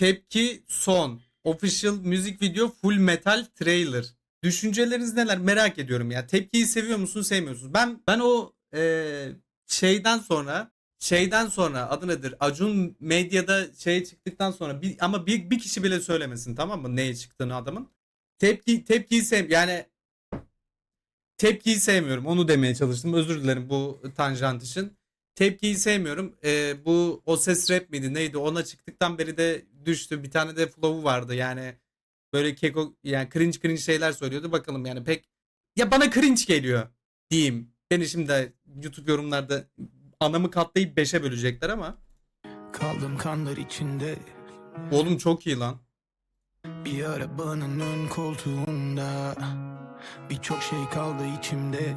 tepki son. Official müzik video full metal trailer. Düşünceleriniz neler merak ediyorum ya. Tepkiyi seviyor musun sevmiyor musun? Ben ben o eee, şeyden sonra şeyden sonra adı nedir? Acun medyada şey çıktıktan sonra bir, ama bir, bir kişi bile söylemesin tamam mı? Neye çıktığını adamın. Tepki tepkiyi sev yani tepkiyi sevmiyorum. Onu demeye çalıştım. Özür dilerim bu tanjant için. Tepkiyi sevmiyorum. Ee, bu o ses rap miydi neydi ona çıktıktan beri de düştü. Bir tane de flow'u vardı yani böyle keko yani cringe cringe şeyler söylüyordu. Bakalım yani pek ya bana cringe geliyor diyeyim. Beni şimdi YouTube yorumlarda anamı katlayıp 5'e bölecekler ama Kaldım kanlar içinde oğlum çok iyi lan. Bir arabanın ön koltuğunda Birçok şey kaldı içimde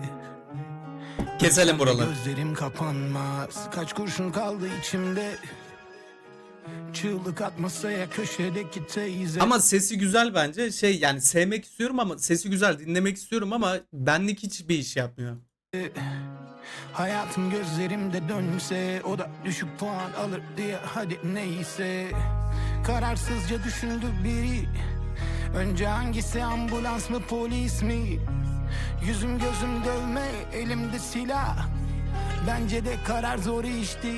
Keselim buraları. Gözlerim kapanmaz Kaç kurşun kaldı içimde Çığlık atmasaya köşedeki teyze. Ama sesi güzel bence. Şey yani sevmek istiyorum ama sesi güzel dinlemek istiyorum ama benlik hiçbir iş yapmıyor. Hayatım gözlerimde dönse O da düşük puan alır diye hadi neyse. Kararsızca düşündü biri. Önce hangisi ambulans mı polis mi? Yüzüm gözüm dövme elimde silah. Bence de karar zor işti.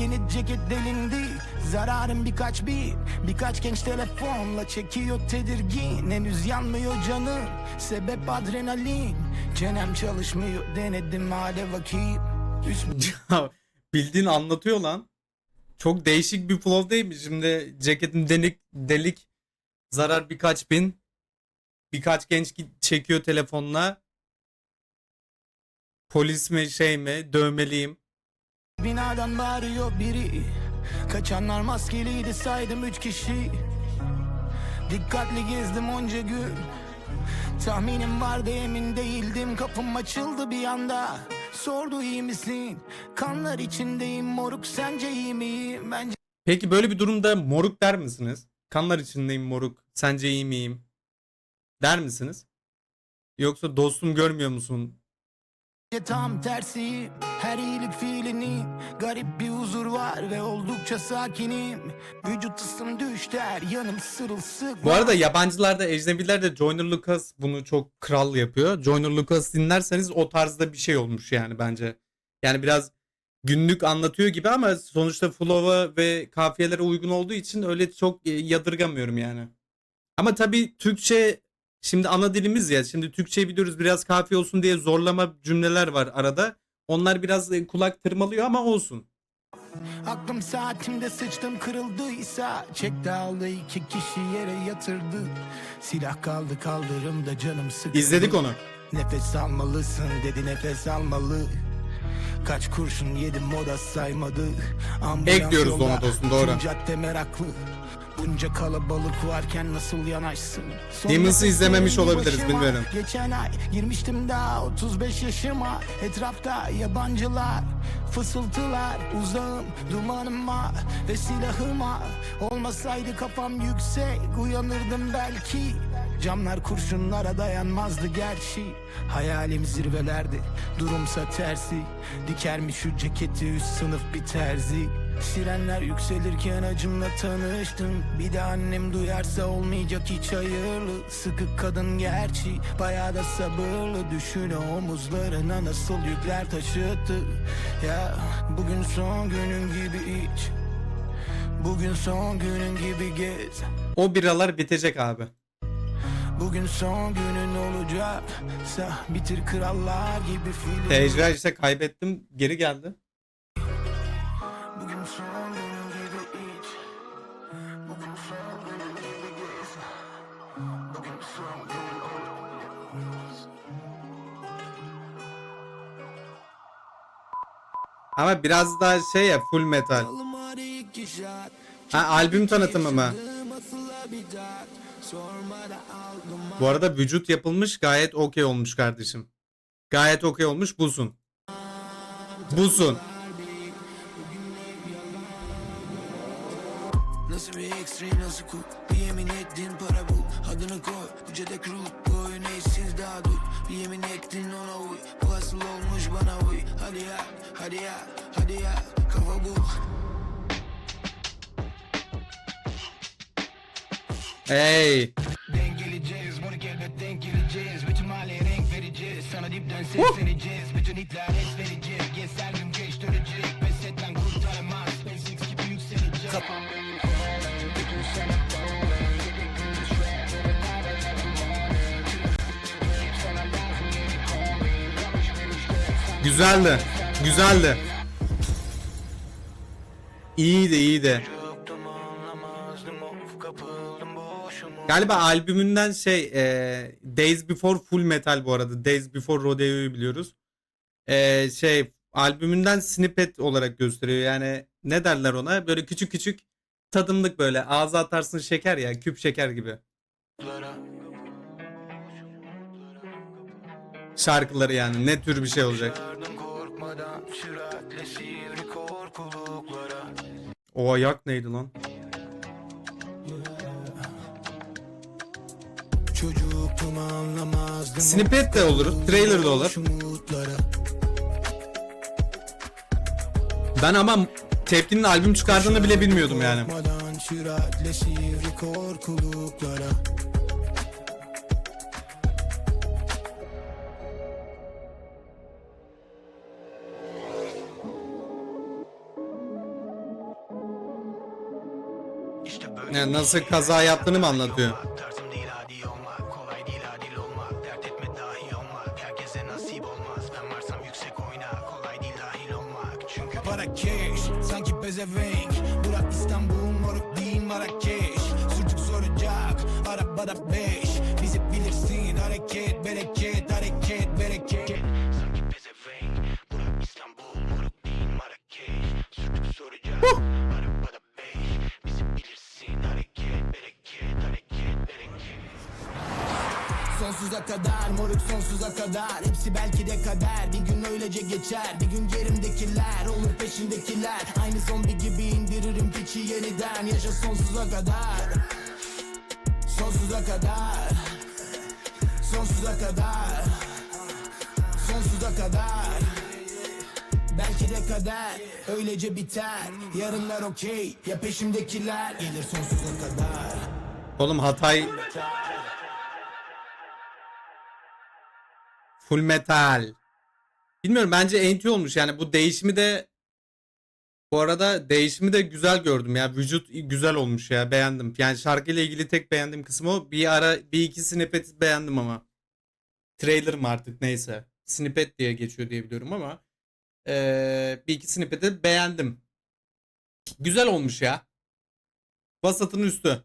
Yeni ceket delindi Zararım birkaç bir Birkaç genç telefonla çekiyor tedirgin Henüz yanmıyor canım Sebep adrenalin Çenem çalışmıyor denedim hale vakit Üst Bildiğin anlatıyor lan. Çok değişik bir flow değil mi? Şimdi ceketin delik, delik zarar birkaç bin. Birkaç genç ki- çekiyor telefonla. Polis mi şey mi dövmeliyim. Binadan bağırıyor biri Kaçanlar maskeliydi saydım üç kişi Dikkatli gezdim onca gün Tahminim vardı emin değildim Kapım açıldı bir anda Sordu iyi misin? Kanlar içindeyim moruk sence iyi miyim? Bence Peki böyle bir durumda moruk der misiniz? Kanlar içindeyim moruk. Sence iyi miyim? Der misiniz? Yoksa dostum görmüyor musun? Tam tersi Her iyilik fiilinin Garip bir huzur var ve oldukça sakinim Vücut ısım düştü yanım sırılsıklam Bu arada yabancılarda, ecnebilerde Joyner Lucas bunu çok kral yapıyor. Joyner Lucas dinlerseniz o tarzda bir şey olmuş yani bence. Yani biraz günlük anlatıyor gibi ama sonuçta flow'a ve kafiyelere uygun olduğu için öyle çok e, yadırgamıyorum yani. Ama tabii Türkçe şimdi ana dilimiz ya. Şimdi Türkçeyi biliyoruz biraz kafiye olsun diye zorlama cümleler var arada. Onlar biraz e, kulak tırmalıyor ama olsun. Aklım saatimde sıçtım kırıldıysa Çekti aldı iki kişi yere yatırdı Silah kaldı kaldırımda canım sıkıldı İzledik onu. Nefes almalısın dedi nefes almalı Kaç kurşun yedim moda saymadı Ambulans Ekliyoruz yolda, Donatos'un, doğru. tüm cadde meraklı Bunca kalabalık varken nasıl yanaşsın? Nefeslerim izlememiş olabiliriz, başıma. bilmiyorum. Geçen ay girmiştim daha 35 yaşıma. Etrafta yabancılar Fısıltılar uzağım dumanıma ve silahıma. Olmasaydı kafam yüksek uyanırdım belki. Camlar kurşunlara dayanmazdı gerçi. Hayalim zirvelerde durumsa tersi. Dikermiş şu ceketi üst sınıf bir terzi Sirenler yükselirken acımla tanıştım. Bir de annem duyarsa olmayacak hiç hayırlı. Sıkı kadın gerçi bayağı da sabırlı. Düşüne omuzlarına nasıl yükler taşıttı. Ya bugün son günün gibi iç. Bugün son günün gibi gez. O biralar bitecek abi. Bugün son günün olacak bitir krallar gibi film Tecrübe işte kaybettim geri geldi. Ama biraz daha şey ya full metal. Ha, albüm tanıtımı mı? Bu arada vücut yapılmış gayet okey olmuş kardeşim. Gayet okey olmuş busun. Busun. Nasıl bir ekstrem nasıl cool? Bir yemin ettin para bul. Adını koy. Bu cedek ruh Bu oyun eşsiz daha dur. Bir yemin ettin ona uy. Bu asıl olmuş bana uy. Hadi ya hadi ya hadi ya. Kafa bul Hey. Denk geleceğiz, moruk elbet denk geleceğiz. Bütün mahalleye renk vereceğiz. Sana dipten ses vereceğiz. Bütün hitler es verecek Yes her gün geç dönecek. Pes et lan kurtaramaz SpaceX gibi yükselecek Kafam Güzeldi. Güzeldi. İyiydi iyiydi. Galiba albümünden şey e, Days Before Full Metal bu arada. Days Before Rodeo'yu biliyoruz. E, şey albümünden snippet olarak gösteriyor. Yani ne derler ona? Böyle küçük küçük tadımlık böyle. Ağza atarsın şeker ya. Küp şeker gibi. Şarkıları yani. Ne tür bir şey olacak. O ayak neydi lan? Çocuktum anlamazdım Snippet de olur. Trailer de olur. Ben ama Tepki'nin albüm çıkardığını bile bilmiyordum yani. Olmak Çünkü para cash Sanki pezevenk. Burak İstanbul moruk değil Marrakeş. Sucuk soracak Arabada beş Sonsuza kadar moruk sonsuza kadar. Hepsi belki de kader Bir gün öylece geçer. Bir gün yerimdekiler olur peşindekiler. Aynı zombi gibi indiririm piçi yeniden. Yaşa sonsuza kadar Sonsuza kadar Sonsuza kadar Sonsuza kadar. Belki de kader öylece biter. Yarınlar okey ya peşimdekiler? Gelir sonsuza kadar. Oğlum Hatay Full Metal. Bilmiyorum bence enti olmuş yani bu değişimi de bu arada değişimi de güzel gördüm ya. Vücut güzel olmuş ya. Beğendim. Yani şarkıyla ilgili tek beğendiğim kısmı o. Bir ara bir iki snippet beğendim ama. Trailer mı artık neyse. Snippet diye geçiyor diye biliyorum ama eee, bir iki snippet'i beğendim. Güzel olmuş ya. Vasatın üstü.